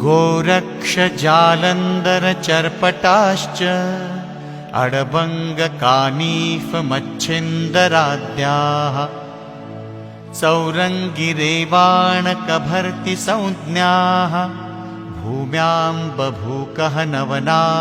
गोरक्षजालन्दरचर्पटाश्च अडबङ्गकानीफमच्छिन्दराद्याः सौरङ्गिरेवाणकभर्तिसंज्ञाः भूम्यां बभूकः नवनाथसिद्धाः